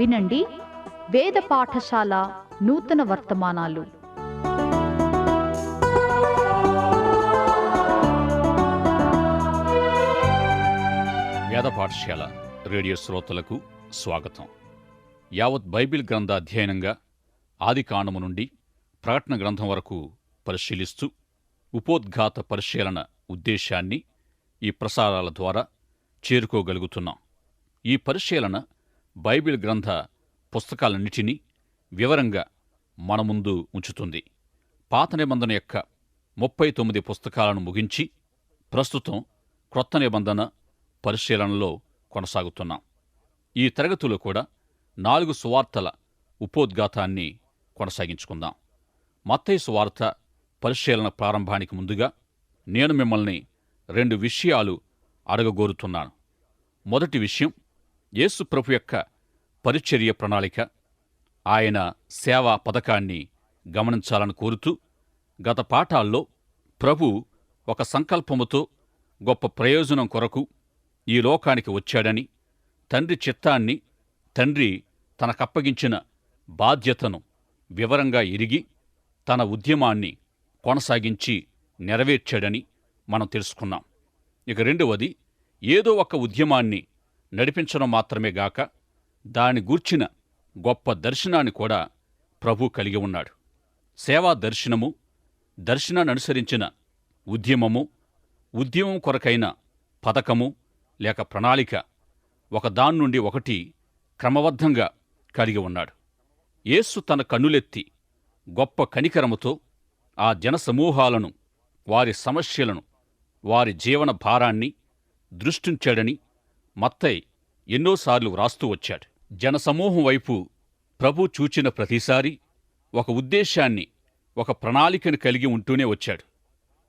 వినండి. వేద పాఠశాల నూతన వర్తమానాలు. వేద పాఠశాల రేడియో శ్రోతలకు స్వాగతం. యావత్ బైబిల్ గ్రంథ అధ్యయనంగా ఆది కాండము నుండి ప్రకటన గ్రంథం వరకు పరిశీలిస్తూ ఉపోద్ఘాత పరిశీలన ఉద్దేశాన్ని ఈ ప్రసారాల ద్వారా చేరుకోగలుగుతున్నాం. ఈ పరిశీలన బైబిల్ గ్రంథ పుస్తకాలన్నిటినీ వివరంగా మన ముందు ఉంచుతుంది. పాత నిబంధన యొక్క ముప్పై తొమ్మిది పుస్తకాలను ముగించి ప్రస్తుతం క్రొత్త నిబంధన పరిశీలనలో కొనసాగుతున్నాం. ఈ తరగతిలో కూడా నాలుగు సువార్తల ఉపోద్ఘాతాన్ని కొనసాగించుకుందాం. మత్తయి సువార్త పరిశీలన ప్రారంభానికి ముందుగా నేను మిమ్మల్ని రెండు విషయాలు అడగగోరుతున్నాను. మొదటి విషయం యేసు ప్రభు యొక్క పరిచర్య ప్రణాళిక ఆయన సేవా పథకాన్ని గమనించాలని కోరుతూ గత పాఠాల్లో ప్రభు ఒక సంకల్పముతో గొప్ప ప్రయోజనం కొరకు ఈ లోకానికి వచ్చాడని తండ్రి చిత్తాన్ని తండ్రి తనకప్పగించిన బాధ్యతను వివరంగా ఎరిగి తన ఉద్యమాన్ని కొనసాగించి నెరవేర్చాడని మనం తెలుసుకున్నాం. ఇక రెండవది ఏదో ఒక ఉద్యమాన్ని నడిపించడం మాత్రమే గాక దాని గూర్చిన గొప్ప దర్శనాన్ని కూడా ప్రభు కలిగి ఉన్నాడు. సేవా దర్శనము దర్శనాననుసరించిన ఉద్యమము ఉద్యమం కొరకైన పథకము లేక ప్రణాళిక ఒకదాని నుండి ఒకటి క్రమబద్ధంగా కలిగి ఉన్నాడు. యేసు తన కన్నులెత్తి గొప్ప కనికరముతో ఆ జనసమూహాలను వారి సమస్యలను వారి జీవన భారాన్ని దృష్టించాడని మత్తయ్ ఎన్నోసార్లు వ్రాస్తూ వచ్చాడు. జనసమూహం వైపు ప్రభు చూచిన ప్రతిసారి ఒక ఉద్దేశాన్ని ఒక ప్రణాళికను కలిగి ఉంటూనే వచ్చాడు.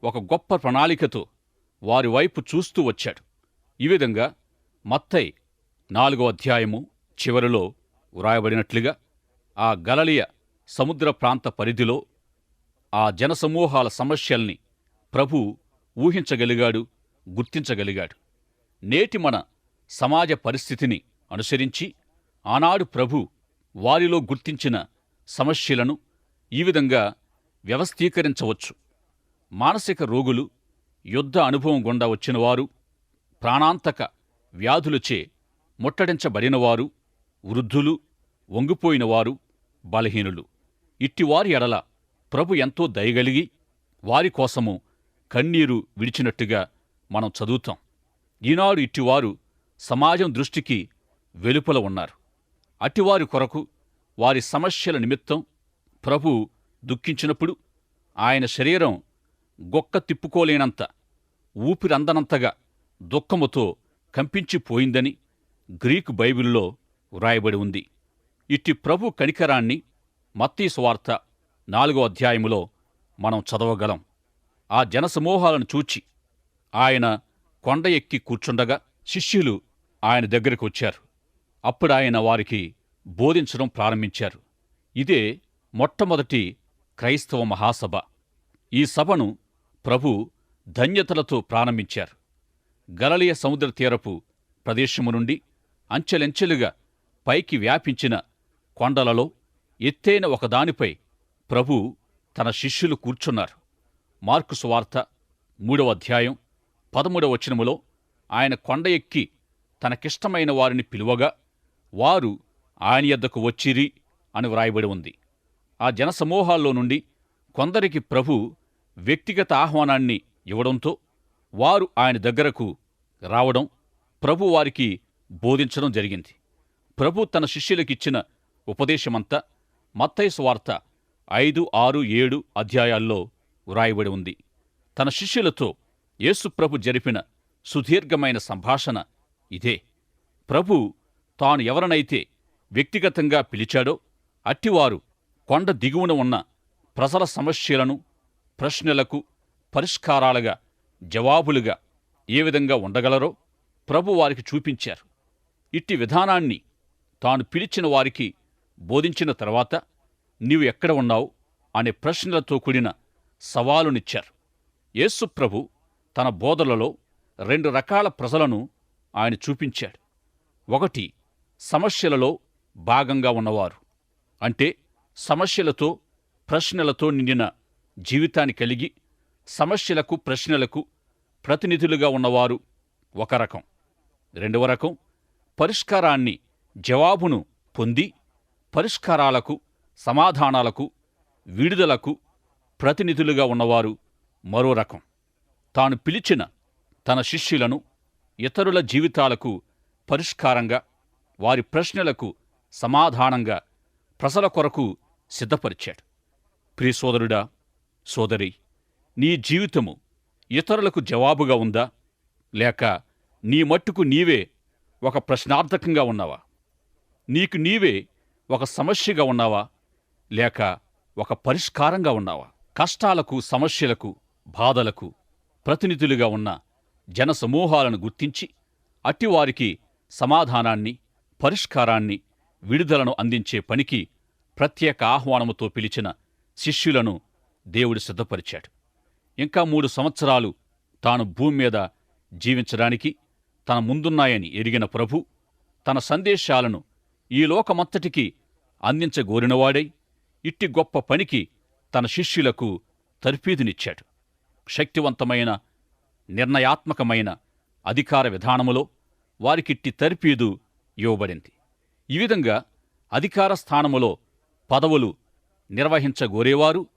ఒక గొప్ప ప్రణాళికతో వారి వైపు చూస్తూ వచ్చాడు. ఈ విధంగా మత్తై నాలుగో అధ్యాయము చివరిలో వ్రాయబడినట్లుగా ఆ గలలియ సముద్ర ప్రాంత పరిధిలో ఆ జనసమూహాల సమస్యల్ని ప్రభు ఊహించగలిగాడు గుర్తించగలిగాడు. నేటి మన సమాజ పరిస్థితిని అనుసరించి ఆనాడు ప్రభు వారిలో గుర్తించిన సమస్యలను ఈ విధంగా వ్యవస్థీకరించవచ్చు. మానసిక రోగులు యుద్ధ అనుభవం గుండా వచ్చినవారు ప్రాణాంతక వ్యాధులచే ముట్టడించబడినవారు వృద్ధులు వంగిపోయినవారు బలహీనులు. ఇట్టివారి ఎడల ప్రభు ఎంతో దయగలిగి వారి కోసము కన్నీరు విడిచినట్టుగా మనం చదువుతాం. ఈనాడు ఇట్టివారు సమాజం దృష్టికి వెలుపల ఉన్నారు. అటివారి కొరకు వారి సమస్యల నిమిత్తం ప్రభు దుఃఖించినప్పుడు ఆయన శరీరం గొక్క తిప్పుకోలేనంత ఊపిరందనంతగా దుఃఖముతో కంపించిపోయిందని గ్రీకు బైబిల్లో వ్రాయబడి ఉంది. ఇట్టి ప్రభు కనికరాన్ని మత్తీసువార్త నాలుగో అధ్యాయములో మనం చదవగలం. ఆ జనసమూహాలను చూచి ఆయన కొండ ఎక్కి కూర్చుండగా శిష్యులు ఆయన దగ్గరకు వచ్చారు. అప్పుడు ఆయన వారికి బోధించడం ప్రారంభించారు. ఇదే మొట్టమొదటి క్రైస్తవ మహాసభ. ఈ సభను ప్రభు ధన్యతలతో ప్రారంభించారు. గలలియ సముద్ర తీరపు ప్రదేశము నుండి అంచెలంచెలుగా పైకి వ్యాపించిన కొండలలో ఎత్తైన ఒకదానిపై ప్రభు తన శిష్యులు కూర్చున్నారు. మార్కు సువార్త మూడవ అధ్యాయం పదమూడవ వచనములో ఆయన కొండ ఎక్కి తనకిష్టమైన వారిని పిలువగా వారు ఆయన యొద్దకు వచ్చిరి అని వ్రాయబడి ఉంది. ఆ జనసమూహాల్లో నుండి కొందరికి ప్రభు వ్యక్తిగత ఆహ్వానాన్ని ఇవ్వడంతో వారు ఆయన దగ్గరకు రావడం ప్రభు వారికి బోధించడం జరిగింది. ప్రభు తన శిష్యులకిచ్చిన ఉపదేశమంతా మత్తయి వార్త ఐదు ఆరు ఏడు అధ్యాయాల్లో వ్రాయబడి ఉంది. తన శిష్యులతో యేసు ప్రభు జరిపిన సుదీర్ఘమైన సంభాషణ ఇదే. ప్రభు తాను ఎవరనైతే వ్యక్తిగతంగా పిలిచాడో అట్టివారు కొండ దిగువన ఉన్న ప్రజల సమస్యలను ప్రశ్నలకు పరిష్కారాలుగా జవాబులుగా ఏ విధంగా ఉండగలరో ప్రభు వారికి చూపించారు. ఇట్టి విధానాన్ని తాను పిలిచిన వారికి బోధించిన తర్వాత నీవు ఎక్కడ ఉన్నావు అనే ప్రశ్నలతో కూడిన సవాలునిచ్చారు. యేసు ప్రభు తన బోధలలో రెండు రకాల ప్రజలను ఆయన చూపించాడు. ఒకటి సమస్యలలో భాగంగా ఉన్నవారు. అంటే సమస్యలతో ప్రశ్నలతో నిండిన జీవితాన్ని కలిగి సమస్యలకు ప్రశ్నలకు ప్రతినిధులుగా ఉన్నవారు ఒక రకం. రెండవ రకం పరిష్కారాన్ని జవాబును పొంది పరిష్కారాలకు సమాధానాలకు విడుదలకు ప్రతినిధులుగా ఉన్నవారు మరో రకం. తాను పిలిచిన తన శిష్యులను ఇతరుల జీవితాలకు పరిష్కారంగా వారి ప్రశ్నలకు సమాధానంగా ప్రజల కొరకు సిద్ధపరిచాడు. ప్రియ సోదరుడా సోదరి నీ జీవితము ఇతరులకు జవాబుగా ఉందా? లేక నీ మట్టుకు నీవే ఒక ప్రశ్నార్థకంగా ఉన్నావా? నీకు నీవే ఒక సమస్యగా ఉన్నావా? లేక ఒక పరిష్కారంగా ఉన్నావా? కష్టాలకు సమస్యలకు బాధలకు ప్రతినిధులుగా ఉన్న జనసమూహాలను గుర్తించి అట్టివారికి సమాధానాన్ని పరిష్కారాన్ని విడుదలను అందించే పనికి ప్రత్యేక ఆహ్వానముతో పిలిచిన శిష్యులను దేవుడు సిద్ధపరిచాడు. ఇంకా మూడు సంవత్సరాలు తాను భూమి మీద జీవించడానికి తన ముందున్నాయని ఎరిగిన ప్రభు తన సందేశాలను ఈ లోకమంతటికీ అందించగోరినవాడై ఇట్టి గొప్ప పనికి తన శిష్యులకు తర్ఫీదునిచ్చాడు. శక్తివంతమైన నిర్ణయాత్మకమైన అధికార విధానములో వారికిట్టి తర్పీదు ఇవ్వబడింది. ఈ విధంగా అధికార స్థానములో పదవులు నిర్వహించగోరేవారు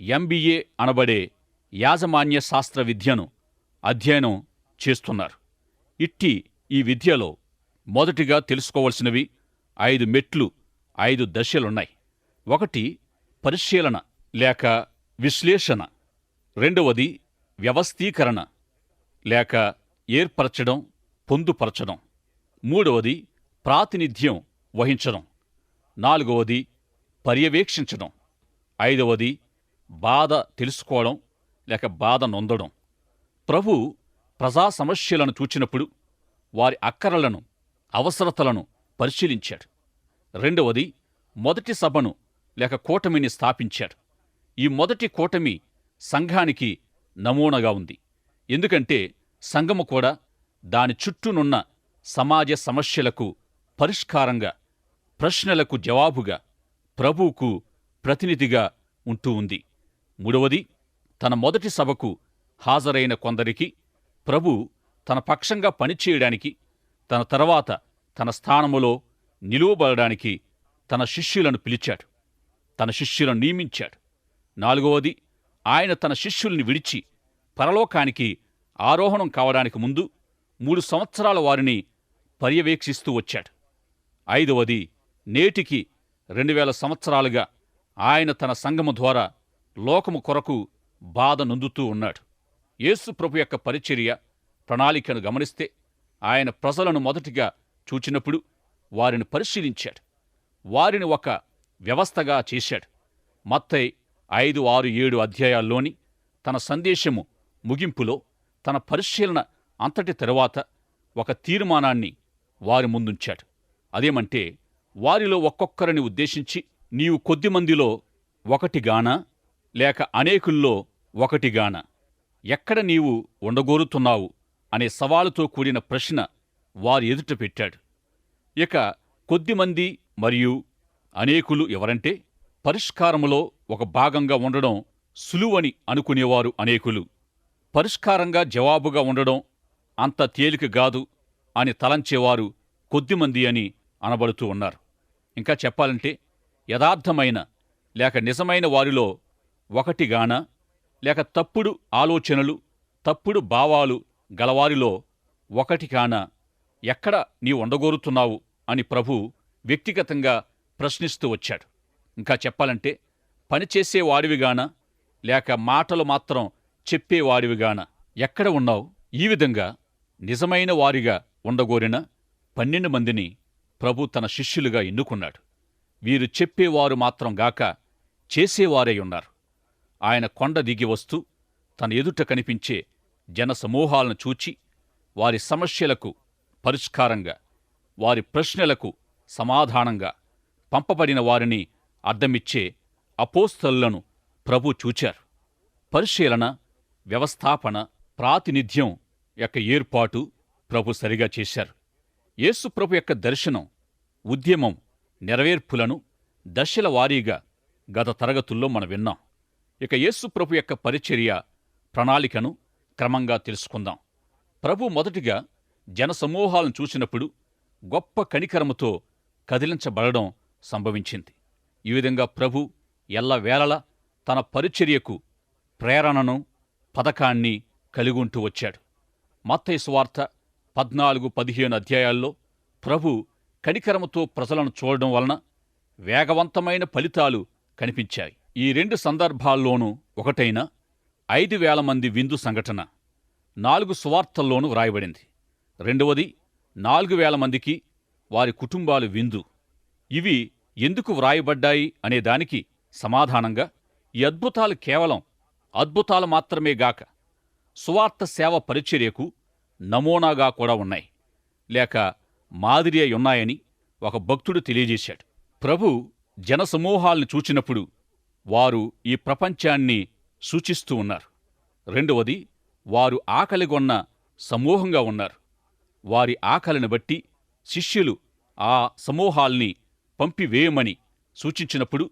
ఎంబీఏ అనబడే యాజమాన్య శాస్త్ర విద్యను అధ్యయనం చేస్తున్నారు. ఇట్టి ఈ విద్యలో మొదటిగా తెలుసుకోవలసినవి ఐదు మెట్లు ఐదు దశలున్నాయి. ఒకటి పరిశీలన లేక విశ్లేషణ. రెండవది వ్యవస్థీకరణ. లేక ఏర్పరచడం పొందుపరచడం. మూడవది ప్రాతినిధ్యం వహించడం. నాలుగవది పర్యవేక్షించడం. ఐదవది బాధ తెలుసుకోవడం లేక బాధ నొందడం. ప్రభు ప్రజా సమస్యలను చూచినప్పుడు వారి అక్కరలను అవసరతలను పరిశీలించాడు. రెండవది మొదటి సభను లేక కూటమిని స్థాపించాడు. ఈ మొదటి కూటమి సంఘానికి నమూనాగా ఉంది. ఎందుకంటే సంఘము కూడా దాని చుట్టూనున్న సమాజ సమస్యలకు పరిష్కారంగా ప్రశ్నలకు జవాబుగా ప్రభువుకు ప్రతినిధిగా ఉంటూ ఉంది. మూడవది తన మొదటి సభకు హాజరైన కొందరికి ప్రభు తన పక్షంగా పనిచేయడానికి తన తర్వాత తన స్థానములో నిలువబడడానికి తన శిష్యులను పిలిచాడు. తన శిష్యులను నియమించాడు. నాలుగవది ఆయన తన శిష్యుల్ని విడిచి పరలోకానికి ఆరోహణం కావడానికి ముందు మూడు సంవత్సరాల వారిని పర్యవేక్షిస్తూ వచ్చాడు. ఐదవది నేటికి రెండు వేల సంవత్సరాలుగా ఆయన తన సంగము ద్వారా లోకము కొరకు బాధ నొందుతూ ఉన్నాడు. యేసు ప్రభు యొక్క పరిచర్య ప్రణాళికను గమనిస్తే ఆయన ప్రజలను మొదటిగా చూచినప్పుడు వారిని పరిశీలించాడు. వారిని ఒక వ్యవస్థగా చేశాడు. మత్తై ఐదు ఆరు ఏడు అధ్యాయాల్లోని తన సందేశము ముగింపులో తన పరిశీలన అంతటి తరువాత ఒక తీర్మానాన్ని వారి ముందుంచాడు. అదేమంటే వారిలో ఒక్కొక్కరిని ఉద్దేశించి నీవు కొద్దిమందిలో ఒకటిగానా లేక అనేకుల్లో ఒకటిగానా ఎక్కడ నీవు ఉండగోరుతున్నావు అనే సవాలుతో కూడిన ప్రశ్న వారి ఎదుట పెట్టాడు. ఇక కొద్దిమంది మరియు అనేకులు ఎవరంటే పరిష్కారములో ఒక భాగంగా ఉండడం సులువని అనుకునేవారు అనేకులు. పరిష్కారంగా జవాబుగా ఉండడం అంత తేలిక గాదు అని తలంచేవారు కొద్దిమంది అని అనబడుతూ ఉన్నారు. ఇంకా చెప్పాలంటే యథార్థమైన లేక నిజమైన వారిలో ఒకటిగాన లేక తప్పుడు ఆలోచనలు తప్పుడు భావాలు గలవారిలో ఒకటిగాన ఎక్కడ నీ ఉండగోరుతున్నావు అని ప్రభు వ్యక్తిగతంగా ప్రశ్నిస్తూ వచ్చాడు. ఇంకా చెప్పాలంటే పనిచేసేవాడివిగాన లేక మాటలు మాత్రం చెప్పేవారివిగాన ఎక్కడ ఉన్నావు? ఈ విధంగా నిజమైన వారిగా ఉండగోరిన పన్నెండు మందిని ప్రభు తన శిష్యులుగా ఎన్నుకున్నాడు. వీరు చెప్పేవారు మాత్రం గాక చేసేవారై ఉన్నారు. ఆయన కొండ దిగి వస్తూ తన ఎదుట కనిపించే జనసమూహాలను చూచి వారి సమస్యలకు పరిష్కారంగా వారి ప్రశ్నలకు సమాధానంగా పంపబడిన వారిని అర్థమిచ్చే అపోస్తలను ప్రభు చూచారు. పరిశీలన వ్యవస్థాపన ప్రాతినిధ్యం యొక్క ఏర్పాటు ప్రభు సరిగా చేశారు. యేసు ప్రభు యొక్క దర్శనం ఉద్యమం నెరవేర్పులను దశల వారీగా గత తరగతుల్లో మనం విన్నాం. ఇక యేసు ప్రభు యొక్క పరిచర్య ప్రణాళికను క్రమంగా తెలుసుకుందాం. ప్రభు మొదటిగా జనసమూహాలను చూసినప్పుడు గొప్ప కనికరముతో కదిలించబడడం సంభవించింది. ఈ విధంగా ప్రభు ఎల్లవేళలా తన పరిచర్యకు ప్రేరణను పథకాన్ని కలిగుంటూ వచ్చాడు. మత్తయి స్వార్థ పద్నాలుగు పదిహేను అధ్యాయాల్లో ప్రభు కనికరముతో ప్రజలను చూడడం వలన వేగవంతమైన ఫలితాలు కనిపించాయి. ఈ రెండు సందర్భాల్లోనూ ఒకటైన ఐదు వేల మంది విందు సంఘటన నాలుగు సువార్తల్లోనూ వ్రాయబడింది. రెండవది నాలుగు వేల మందికి వారి కుటుంబాలు విందు. ఇవి ఎందుకు వ్రాయబడ్డాయి అనేదానికి సమాధానంగా ఈ అద్భుతాలు కేవలం అద్భుతాలు మాత్రమే గాక సువార్త సేవ పరిచర్యకు నమూనాగా కూడా ఉన్నాయి. లేక మాదిరి ఉన్నాయని ఒక భక్తుడు తెలియజేశాడు. ప్రభు జనసమూహాల్ని చూచినప్పుడు వారు ఈ ప్రపంచాన్ని సూచిస్తూ ఉన్నారు. రెండవది వారు ఆకలిగొన్న సమూహంగా ఉన్నారు. వారి ఆకలిని బట్టి శిష్యులు ఆ సమూహాల్ని పంపివేయమని సూచించినప్పుడు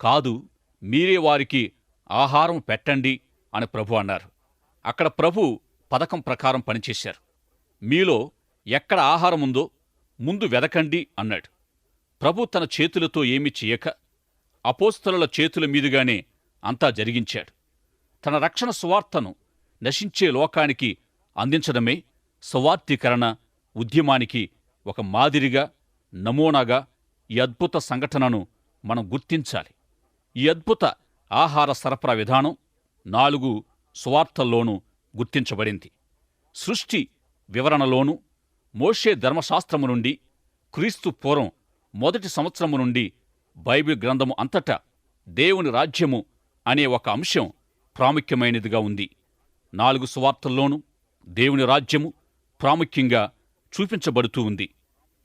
కాదు మీరే వారికి ఆహారం పెట్టండి అని ప్రభు అన్నారు. అక్కడ ప్రభు పథకం ప్రకారం పనిచేశారు. మీలో ఎక్కడ ఆహారం ఉందో ముందు వెదకండి అన్నాడు. ప్రభు తన చేతులతో ఏమీ చేయక అపోస్తలుల చేతుల మీదుగానే అంతా జరిగించాడు. తన రక్షణ సువార్తను నశించే లోకానికి అందించడమే సువార్తీకరణ ఉద్యమానికి ఒక మాదిరిగా నమూనాగా ఈ అద్భుత సంఘటనను మనం గుర్తించాలి. ఈ అద్భుత ఆహార సరఫరా విధానం నాలుగు సువార్తల్లోనూ గుర్తించబడింది. సృష్టి వివరణలోనూ మోషే ధర్మశాస్త్రము నుండి క్రీస్తు పూర్వం మొదటి సంవత్సరము నుండి బైబిల్ గ్రంథము అంతటా దేవుని రాజ్యము అనే ఒక అంశం ప్రాముఖ్యమైనదిగా ఉంది. నాలుగు సువార్తల్లోనూ దేవుని రాజ్యము ప్రాముఖ్యంగా చూపించబడుతూ ఉంది.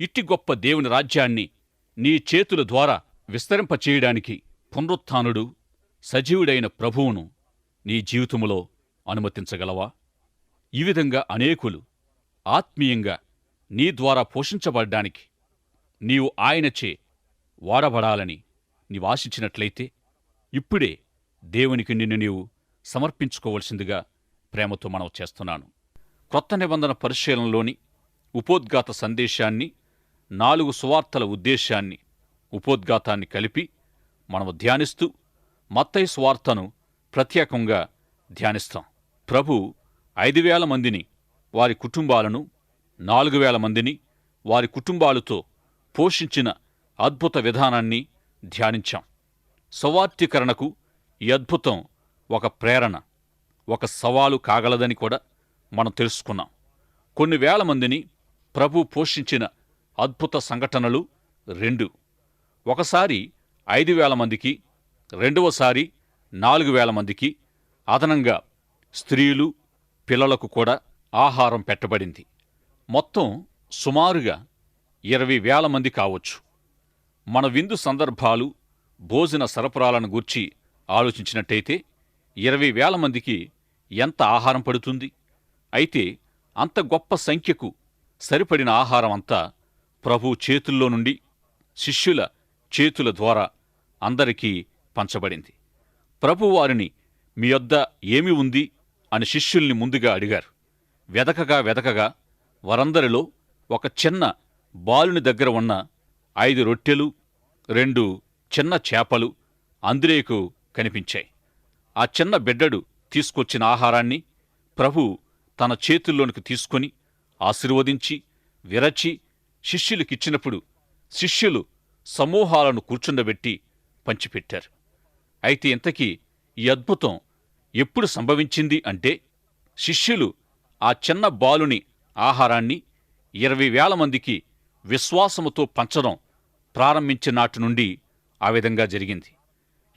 ఇట్టి గొప్ప దేవుని రాజ్యాన్ని నీ చేతుల ద్వారా విస్తరింపచేయడానికి పునరుత్థానుడు సజీవుడైన ప్రభువును నీ జీవితములో అనుమతించగలవా? ఈ విధంగా అనేకులు ఆత్మీయంగా నీ ద్వారా పోషించబడ్డానికి నీవు ఆయనచే వాడబడాలని నీవు ఇప్పుడే దేవునికి నిన్ను నీవు సమర్పించుకోవలసిందిగా ప్రేమతో మనం చేస్తున్నాను. క్రొత్త నిబంధన పరిశీలనలోని ఉపోద్ఘాత సందేశాన్ని నాలుగు సువార్తల ఉద్దేశాన్ని ఉపోద్ఘాతాన్ని కలిపి మనము ధ్యానిస్తూ మత్తయి స్వార్థను ప్రత్యేకంగా ధ్యానిస్తాం. ప్రభు ఐదు వేల మందిని వారి కుటుంబాలను నాలుగు వేల మందిని వారి కుటుంబాలతో పోషించిన అద్భుత విధానాన్ని ధ్యానించాం. సవార్థీకరణకు ఈ అద్భుతం ఒక ప్రేరణ ఒక సవాలు కాగలదని కూడా మనం తెలుసుకున్నాం. కొన్ని వేల మందిని ప్రభు పోషించిన అద్భుత సంఘటనలు రెండు. ఒకసారి ఐదు వేల మందికి రెండవసారి నాలుగు వేల మందికి అదనంగా స్త్రీలు పిల్లలకు కూడా ఆహారం పెట్టబడింది. మొత్తం సుమారుగా ఇరవై వేల మంది కావచ్చు. మన విందు సందర్భాలు భోజన సరఫరాలను గూర్చి ఆలోచించినట్టయితే ఇరవై వేల మందికి ఎంత ఆహారం పడుతుంది? అయితే అంత గొప్ప సంఖ్యకు సరిపడిన ఆహారం అంతా ప్రభు చేతుల్లో నుండి శిష్యుల చేతుల ద్వారా అందరికీ పంచబడింది. ప్రభు వారిని మీ యొద్ద ఏమి ఉంది? అని శిష్యుల్ని ముందుగా అడిగారు. వెదకగా వెదకగా వారందరిలో ఒక చిన్న బాలుని దగ్గర ఉన్న ఐదు రొట్టెలు రెండు చిన్న చేపలు అంద్రేకు కనిపించాయి. ఆ చిన్న బిడ్డడు తీసుకొచ్చిన ఆహారాన్ని ప్రభు తన చేతుల్లోనికి తీసుకొని ఆశీర్వదించి విరచి శిష్యులకిచ్చినప్పుడు శిష్యులు సమూహాలను కూర్చుండబెట్టి పంచిపెట్టారు. అయితే ఇంతకీ ఈ అద్భుతం ఎప్పుడు సంభవించింది అంటే శిష్యులు ఆ చిన్న బాలుని ఆహారాన్ని ఇరవై వేల మందికి విశ్వాసముతో పంచడం ప్రారంభించినాటి నుండి ఆ విధంగా జరిగింది.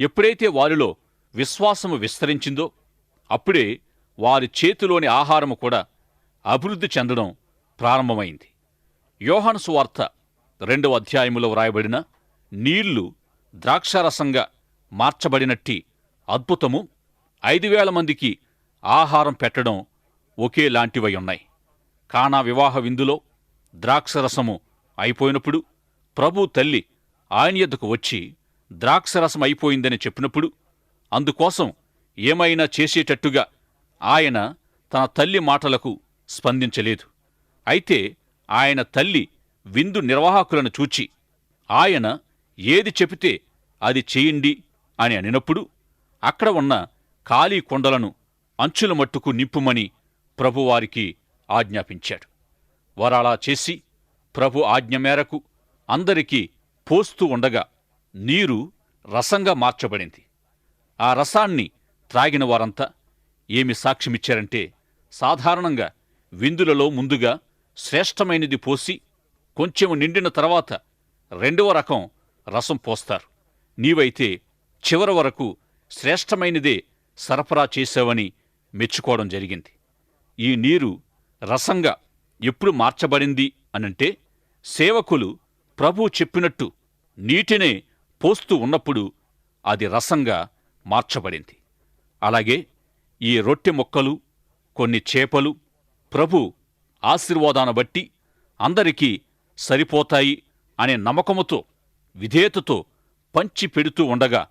ఎప్పుడైతే వారిలో విశ్వాసము విస్తరించిందో అప్పుడే వారి చేతిలోని ఆహారము కూడా అభివృద్ధి చెందడం ప్రారంభమైంది. యోహాను సువార్త రెండవ అధ్యాయములో వ్రాయబడిన నీళ్ళు ద్రాక్షారసంగా మార్చబడినట్టి అద్భుతము. ఐదు వేల మందికి ఆహారం పెట్టడం ఒకేలాంటివై ఉన్నాయి. కానా వివాహ విందులో ద్రాక్షరసము అయిపోయినప్పుడు ప్రభు తల్లి ఆయన యొద్దకు వచ్చి ద్రాక్షరసం అయిపోయిందని చెప్పినప్పుడు అందుకోసం ఏమైనా చేసేటట్టుగా ఆయన తన తల్లి మాటలకు స్పందించలేదు. అయితే ఆయన తల్లి విందు నిర్వాహకులను చూచి ఆయన ఏది చెబితే అది చేయండి అని అనినప్పుడు అక్కడ ఉన్న ఖాళీ కొండలను అంచుల మట్టుకు నింపుమని ప్రభువారికి ఆజ్ఞాపించాడు. వారలా చేసి ప్రభు ఆజ్ఞ మేరకు అందరికీ పోస్తూ ఉండగా నీరు రసంగా మార్చబడింది. ఆ రసాన్ని త్రాగిన వారంతా ఏమి సాక్ష్యమిచ్చారంటే సాధారణంగా విందులలో ముందుగా శ్రేష్టమైనది పోసి కొంచెం నిండిన తర్వాత రెండవ రకం రసం పోస్తారు. నీవైతే చివరి వరకు శ్రేష్టమైనదే సరఫరా చేశావని మెచ్చుకోవడం జరిగింది. ఈ నీరు రసంగా ఎప్పుడు మార్చబడింది అనంటే సేవకులు ప్రభు చెప్పినట్టు నీటినే పోస్తూ ఉన్నప్పుడు అది రసంగా మార్చబడింది. అలాగే ఈ రొట్టె మొక్కలు కొన్ని చేపలు ప్రభు ఆశీర్వాదాన్ని బట్టి అందరికీ సరిపోతాయి అనే నమ్మకముతో విధేయతతో పంచి పెడుతూ ఉండగా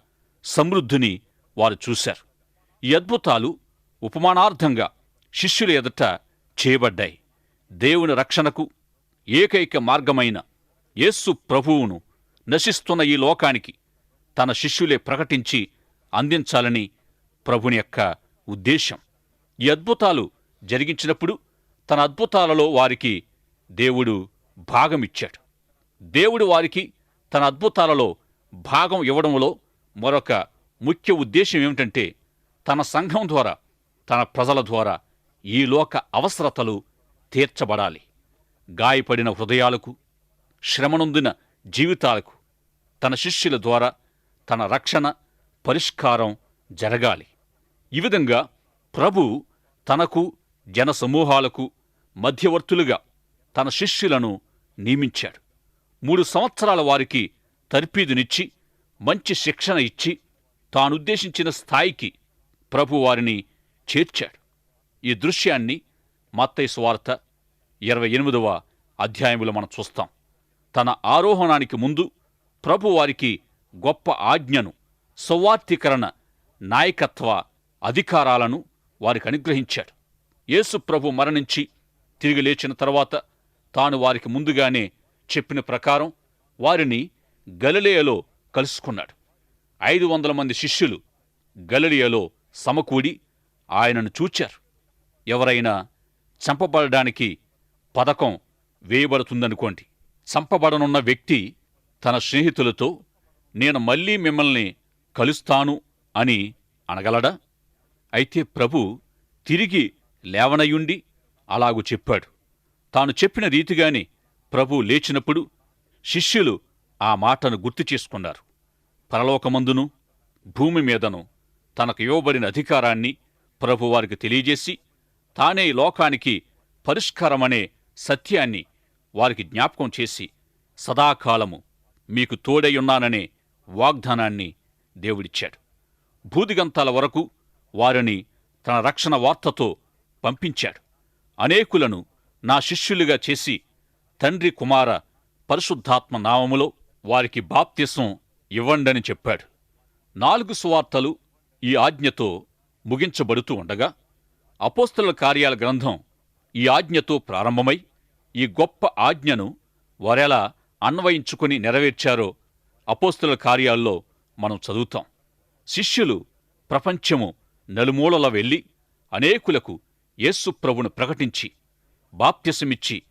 సమృద్ధిని వారు చూశారు. ఈ అద్భుతాలు ఉపమానార్థంగా శిష్యుల ఎదుట చేయబడ్డాయి. దేవుని రక్షణకు ఏకైక మార్గమైన యేసు ప్రభువును నశిస్తున్న ఈ లోకానికి తన శిష్యులే ప్రకటించి అందించాలని ప్రభుని యొక్క ఉద్దేశం. ఈ అద్భుతాలు జరిగించినప్పుడు తన అద్భుతాలలో వారికి దేవుడు భాగమిచ్చాడు. దేవుడు వారికి తన అద్భుతాలలో భాగం ఇవ్వడంలో మరొక ముఖ్య ఉద్దేశం ఏమిటంటే తన సంఘం ద్వారా తన ప్రజల ద్వారా ఈ లోక అవసరతలు తీర్చబడాలి. గాయపడిన హృదయాలకు శ్రమనొందిన జీవితాలకు తన శిష్యుల ద్వారా తన రక్షణ పరిష్కారం జరగాలి. ఈ విధంగా ప్రభు తనకు జనసమూహాలకు మధ్యవర్తులుగా తన శిష్యులను నియమించాడు. మూడు సంవత్సరాల వారికి తర్పీదునిచ్చి మంచి శిక్షణ ఇచ్చి తానుద్దేశించిన స్థాయికి ప్రభు వారిని చేర్చాడు. ఈ దృశ్యాన్ని మత్తయి స్వార్థ ఇరవై ఎనిమిదవ అధ్యాయంలో మనం చూస్తాం. తన ఆరోహణానికి ముందు ప్రభు వారికి గొప్ప ఆజ్ఞను సౌవార్తీకరణ నాయకత్వ అధికారాలను వారికి అనుగ్రహించాడు. యేసు ప్రభు మరణించి తిరిగి లేచిన తర్వాత తాను వారికి ముందుగానే చెప్పిన ప్రకారం వారిని గలలేయలో కలుసుకున్నాడు. ఐదు వందల మంది శిష్యులు గలిలయలో సమకూడి ఆయనను చూచారు. ఎవరైనా చంపబడడానికి పథకం వేయబడుతుందనుకోండి. చంపబడనున్న వ్యక్తి తన స్నేహితులతో నేను మళ్ళీ మిమ్మల్ని కలుస్తాను అని అనగలడా? అయితే ప్రభు తిరిగి లేవనయుండి అలాగు చెప్పాడు. తాను చెప్పిన రీతిగానే ప్రభు లేచినప్పుడు శిష్యులు ఆ మాటను గుర్తు చేసుకున్నారు. పరలోకమందును భూమి మీదను తనకు ఇవ్వబడిన అధికారాన్ని ప్రభువారికి తెలియజేసి తానే లోకానికి పరిష్కారమనే సత్యాన్ని వారికి జ్ఞాపకం చేసి సదాకాలము మీకు తోడైయున్నాననే వాగ్దానాన్ని దేవుడిచ్చాడు. భూదిగంతాల వరకు వారిని తన రక్షణ వార్తతో పంపించాడు. అనేకులను నా శిష్యులుగా చేసి తండ్రి కుమార పరిశుద్ధాత్మ నామములో వారికి బాప్త్యసం ఇవ్వండని చెప్పాడు. నాలుగు సువార్తలు ఈ ఆజ్ఞతో ముగించబడుతూ ఉండగా అపోస్తల కార్యాల గ్రంథం ఈ ఆజ్ఞతో ప్రారంభమై ఈ గొప్ప ఆజ్ఞను వారెలా అన్వయించుకుని నెరవేర్చారో అపోస్తుల కార్యాల్లో మనం చదువుతాం. శిష్యులు ప్రపంచము నలుమూలల వెళ్ళి అనేకులకు యేసు ప్రభును ప్రకటించి బాప్త్యసమిచ్చి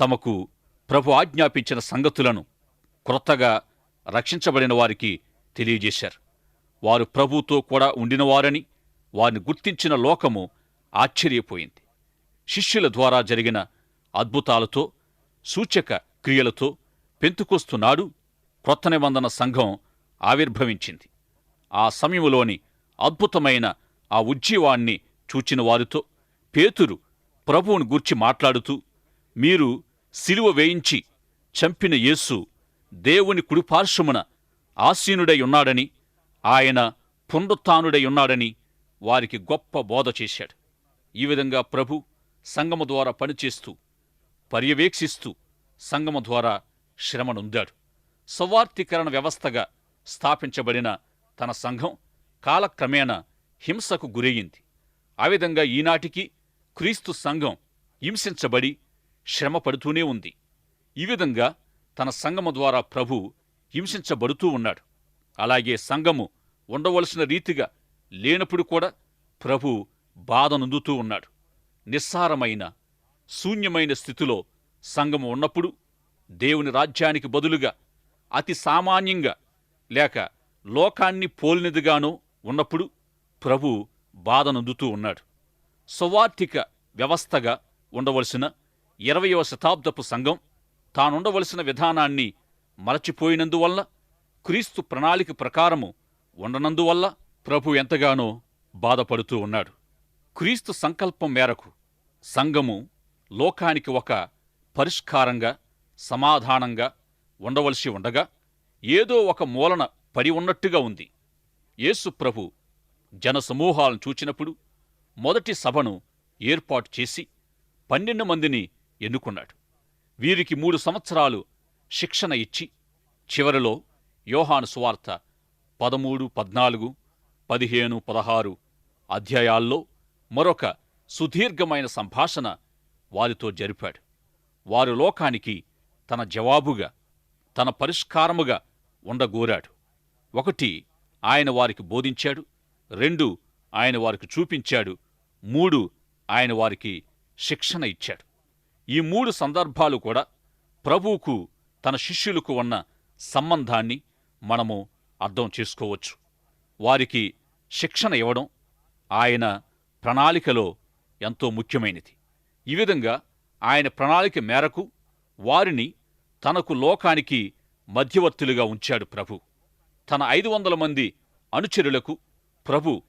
తమకు ప్రభు ఆజ్ఞాపించిన సంగతులను క్రొత్తగా రక్షించబడిన వారికి తెలియజేశారు. వారు ప్రభుతో కూడా ఉండినవారని వారిని గుర్తించిన లోకము ఆశ్చర్యపోయింది. శిష్యుల ద్వారా జరిగిన అద్భుతాలతో సూచక క్రియలతో పెంతుకొస్తున్నాడు క్రొత్త నిబంధన సంఘం ఆవిర్భవించింది. ఆ సమయంలోని అద్భుతమైన ఆ ఉజ్జీవాన్ని చూచిన వారితో పేతురు ప్రభువును గూర్చి మాట్లాడుతూ మీరు సిలువ వేయించి చంపిన యేసు దేవుని కుడిపార్శ్వమున ఆసీనుడై ఉన్నాడని ఆయన పునరుత్నుడై ఉన్నాడని వారికి గొప్ప బోధ చేశాడు. ఈ విధంగా ప్రభు సంగమ ద్వారా పనిచేస్తూ పర్యవేక్షిస్తూ సంగమ ద్వారా శ్రమనుందాడు సవార్థీకరణ వ్యవస్థగా స్థాపించబడిన తన సంఘం కాలక్రమేణా హింసకు గురయ్యింది ఆ విధంగా ఈనాటికి క్రీస్తు సంఘం హింసించబడి శ్రమ పడుతూనే ఉంది. ఈ విధంగా తన సంఘము ద్వారా ప్రభు హింసించబడుతూ ఉన్నాడు. అలాగే సంఘము ఉండవలసిన రీతిగా లేనప్పుడు కూడా ప్రభు బాధనందుతూ ఉన్నాడు. నిస్సారమైన శూన్యమైన స్థితిలో సంఘము ఉన్నప్పుడు దేవుని రాజ్యానికి బదులుగా అతి సామాన్యంగా లేక లోకాన్ని పోలినదిగానో ఉన్నప్పుడు ప్రభు బాధనందుతూ ఉన్నాడు. సువార్థిక వ్యవస్థగా ఉండవలసిన ఇరవయవ శతాబ్దపు సంఘం తానుండవలసిన విధానాన్ని మరచిపోయినందువల్ల క్రీస్తు ప్రణాళిక ప్రకారము ఉండనందువల్ల ప్రభు ఎంతగానో బాధపడుతూ ఉన్నాడు. క్రీస్తు సంకల్పం మేరకు సంఘము లోకానికి ఒక పరిష్కారంగా సమాధానంగా ఉండవలసి ఉండగా ఏదో ఒక మూలన పడి ఉన్నట్టుగా ఉంది. యేసు ప్రభు జనసమూహాలను చూచినప్పుడు మొదటి సభను ఏర్పాటు చేసి పన్నెండు మందిని ఎన్నుకున్నాడు. వీరికి మూడు సంవత్సరాలు శిక్షణ ఇచ్చి చివరిలో యోహాను సువార్త పదమూడు పద్నాలుగు పదిహేను పదహారు అధ్యాయాల్లో మరొక సుదీర్ఘమైన సంభాషణ వారితో జరిపాడు. వారు లోకానికి తన జవాబుగా తన పరిష్కారముగా ఉండగోరాడు. ఒకటి ఆయన వారికి బోధించాడు. రెండు ఆయన వారికి చూపించాడు. మూడు ఆయన వారికి శిక్షణ ఇచ్చాడు. ఈ మూడు సందర్భాలు కూడా ప్రభువుకు తన శిష్యులకు ఉన్న సంబంధాన్ని మనము అర్థం చేసుకోవచ్చు. వారికి శిక్షణ ఇవ్వడం ఆయన ప్రణాళికలో ఎంతో ముఖ్యమైనది. ఈ విధంగా ఆయన ప్రణాళిక మేరకు వారిని తనకు లోకానికి మధ్యవర్తులుగా ఉంచాడు ప్రభు. తన ఐదు వందల మంది అనుచరులకు ప్రభు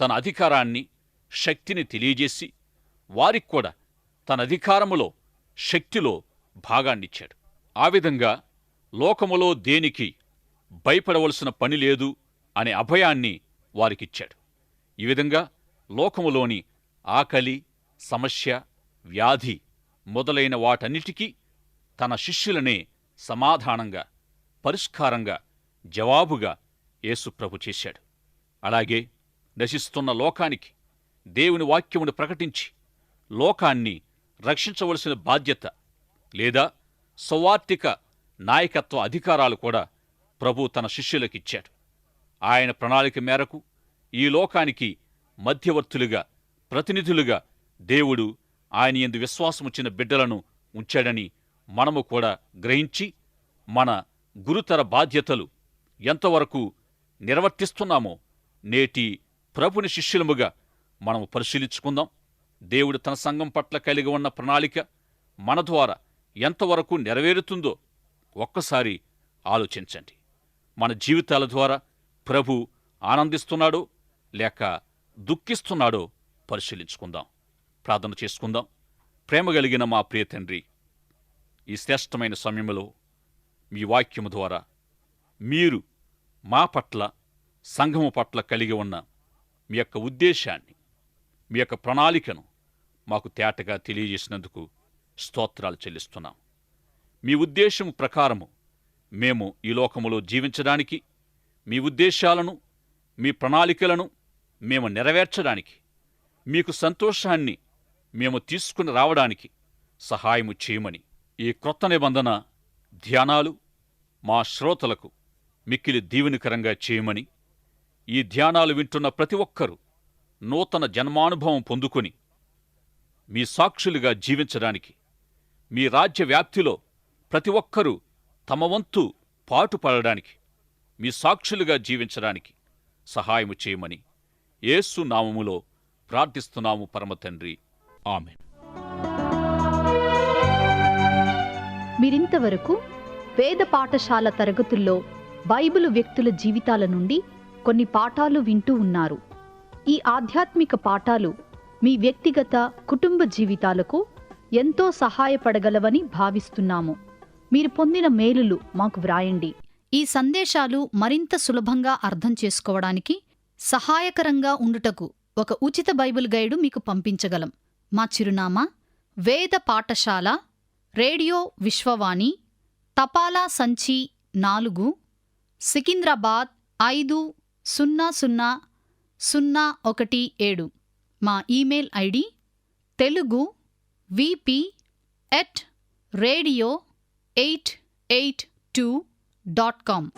తన అధికారాన్ని శక్తిని తెలియజేసి వారికి కూడా తన అధికారములో శక్తిలో భాగాన్నిచ్చాడు. ఆ విధంగా లోకములో దేనికి భయపడవలసిన పని లేదు అనే అభయాన్ని వారికిచ్చాడు. ఈ విధంగా లోకములోని ఆకలి సమస్య వ్యాధి మొదలైన వాటన్నిటికీ తన శిష్యులనే సమాధానంగా పరిష్కారంగా జవాబుగా యేసుప్రభు చేశాడు. అలాగే నశిస్తున్న లోకానికి దేవుని వాక్యమును ప్రకటించి లోకాన్ని రక్షించవలసిన బాధ్యత లేదా సౌవార్తిక నాయకత్వ అధికారాలు కూడా ప్రభు తన శిష్యులకిచ్చాడు ఆయన ప్రణాళిక మేరకు ఈ లోకానికి మధ్యవర్తులుగా ప్రతినిధులుగా దేవుడు ఆయన ఎందు విశ్వాసముచ్చిన బిడ్డలను ఉంచాడని మనము కూడా గ్రహించి మన గురుతర బాధ్యతలు ఎంతవరకు నిర్వర్తిస్తున్నామో నేటి ప్రభుని శిష్యులముగా మనము పరిశీలించుకుందాం. దేవుడు తన సంఘం పట్ల కలిగి ఉన్న ప్రణాళిక మన ద్వారా ఎంతవరకు నెరవేరుతుందో ఒక్కసారి ఆలోచించండి. మన జీవితాల ద్వారా ప్రభు ఆనందిస్తున్నాడో లేక దుఃఖిస్తున్నాడో పరిశీలించుకుందాం. ప్రార్థన చేసుకుందాం. ప్రేమ కలిగిన మా ప్రియ తండ్రి ఈ శ్రేష్టమైన సమయంలో మీ వాక్యము ద్వారా మీరు మా పట్ల సంఘము పట్ల కలిగి ఉన్న మీ యొక్క ఉద్దేశాన్ని మీ యొక్క ప్రణాళికను మాకు తేటగా తెలియజేసినందుకు స్తోత్రాలు చెల్లిస్తున్నాం. మీ ఉద్దేశం ప్రకారము మేము ఈ లోకములో జీవించడానికి మీ ఉద్దేశాలను మీ ప్రణాళికలను మేము నెరవేర్చడానికి మీకు సంతోషాన్ని మేము తీసుకుని రావడానికి సహాయము చేయమని ఈ క్రొత్త నిబంధన ధ్యానాలు మా శ్రోతలకు మిక్కిలి దీవెనికరంగా చేయమని ఈ ధ్యానాలు వింటున్న ప్రతి ఒక్కరూ నూతన జన్మానుభవం పొందుకొని మీ సాక్షులుగా జీవించడానికి మీ రాజ్య వ్యాప్తిలో ప్రతి ఒక్కరూ తమ వంతు పాటుపడడానికి మీ సాక్షులుగా జీవించడానికి సహాయము చేయమని యేసు నామములో ప్రార్థిస్తున్నాము పరమతండ్రి ఆమె మీరింతవరకు వేద పాఠశాల తరగతుల్లో బైబిలు వ్యక్తుల జీవితాల నుండి కొన్ని పాఠాలు వింటూ ఉన్నారు. ఈ ఆధ్యాత్మిక పాఠాలు మీ వ్యక్తిగత కుటుంబ జీవితాలకు ఎంతో సహాయపడగలవని భావిస్తున్నాము. మీరు పొందిన మేలులు మాకు వ్రాయండి. ఈ సందేశాలు మరింత సులభంగా అర్థం చేసుకోవడానికి సహాయకరంగా ఉండుటకు ఒక ఉచిత బైబిల్ గైడు మీకు పంపించగలం. మా చిరునామా వేద పాఠశాల రేడియో విశ్వవాణి తపాలా సంచి నాలుగు సికింద్రాబాద్ ఐదు సున్నా సున్నా సున్నా ఒకటి ఏడు. మా email ID Telugu VP at radio eight eight two dot com.